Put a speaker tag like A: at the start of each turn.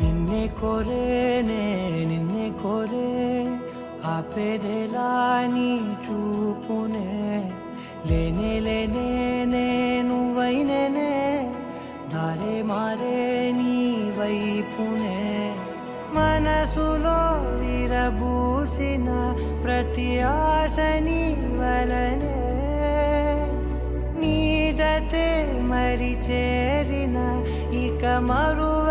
A: నిన్నే కోరేనే నిన్నే కోరే ఆపేదెలా నీ చూపునే. లేనే లేనే నేను వైనేనే దారే మారే నీ వైపునే. మనసులో విరబూసిన ప్రతి ఆశని వలనే. నీ జతే మరి చేరిన ఇక మరు